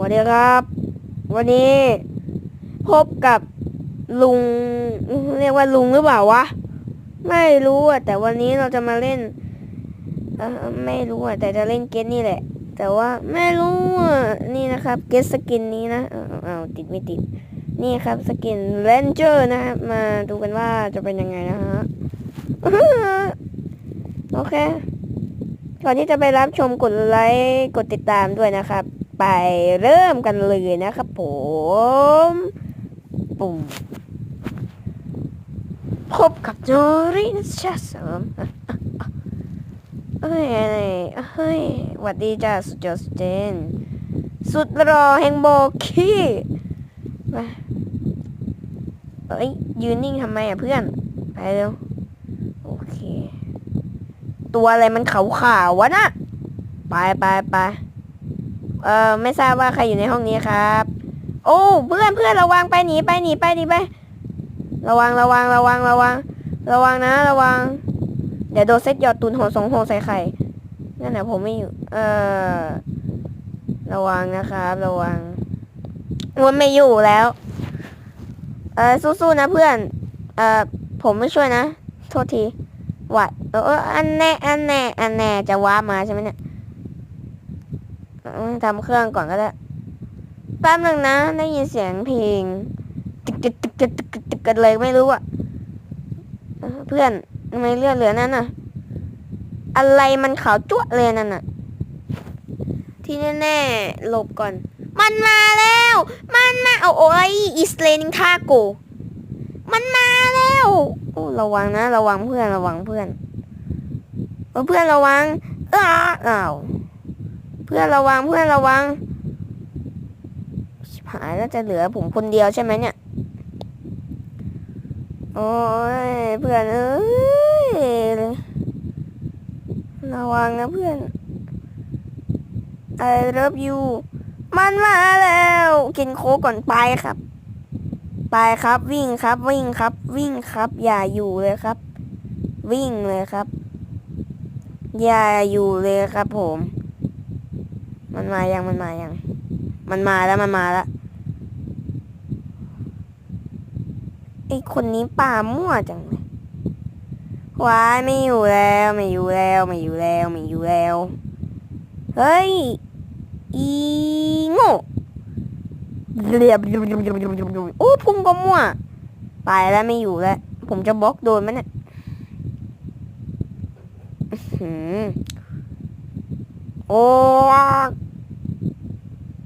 วัสดีครับ วันนี้พบกับลุง เรียกว่าลุงหรือเปล่าวะ ไม่รู้อะ แต่วันนี้เราจะมาเล่นเออไม่รู้อะ แต่จะเล่นเกมนี่แหละ แต่ว่าไม่รู้อะนี่นะครับ เกมสกินนี้นะเอาเอาเอาติดไม่ติด นี่ครับสกินเลนเจอร์นะครับมาดูกันว่าจะเป็นยังไงนะฮะโอเคก่อนที่จะไปรับชมกดไลค์กดติดตามด้วยนะครับ ไปเริ่มกันเลยนะครับผมปุ่มพบกับโจรินชาสมเอ้ยเฮ้ยหวัดดีจ้าสุดยอดสุดเจนสุดรอแห่งโบกี้มาเอ้ยยืนนิ่งทำไมอะเพื่อน ไปเร็ว โอเค ตัวอะไรมันขาวๆวะนะไปไปไป เอ่อไม่ทราบว่าใครอยู่ในห้องนี้ครับ โอ้เพื่อนเพื่อนระวังไปหนีไปหนีไปหนีไประวังระวังระวังระวัง ระวังนะ ระวัง เดี๋ยวโดนเซตหยอดตุนหัวสองหัวใส่ไข่นั่นแหละผมไม่อยู่ เออระวังนะครับ ระวังวันไม่อยู่แล้ว เออสู้ๆนะเพื่อน เออผมไม่ช่วยนะ โทษทีวัดเอออันแน่อันแน่อันแน่จะว้ามาใช่ไหมเนี่ย ทำเครื่องก่อนก็ได้ แป๊บหนึ่งนะ ได้ยินเสียงเพลงตึกตึกตึกตึกตึกตึกกันเลยไม่รู้อะเพื่อนทำไมเลือดเหลือนั่นน่ะ อะไรมันขาวจั่วเลยนั่นน่ะ ที่แน่ๆหลบก่อน มันมาแล้ว มันมาเอาโอ้ยอิสเลนิงทาโก มันมาแล้วโอ้ระวังนะ ระวังเพื่อนระวังเพื่อนเพื่อนระวังอ้าอ้าว พื่อนระวังเพื่อนระวังหายแล้วจะเหลือผมคนเดียวใช่ไหมเนี่ย โอ้ยเพื่อนเอ้ยระวังนะเพื่อน I love you มันมาแล้ว กินโค้กก่อนไปครับ ไปครับวิ่งครับวิ่งครับ วิ่งครับ อย่าอยู่เลยครับ วิ่งเลยครับ อย่าอยู่เลยครับผม มันมายังมันมายัง มันมาแล้วมันมาแล้วไอคนนี้ป่ามั่วจังเลยวายไม่อยู่แล้วไม่อยู่แล้วไม่อยู่แล้วไม่อยู่แล้ว เฮ้ย อีโง่เรียบโอ้พุ่งก็มั่ว ไปแล้วไม่อยู่แล้ว ผมจะบล็อกโดนมันเนี่ย อื้อหือโอ้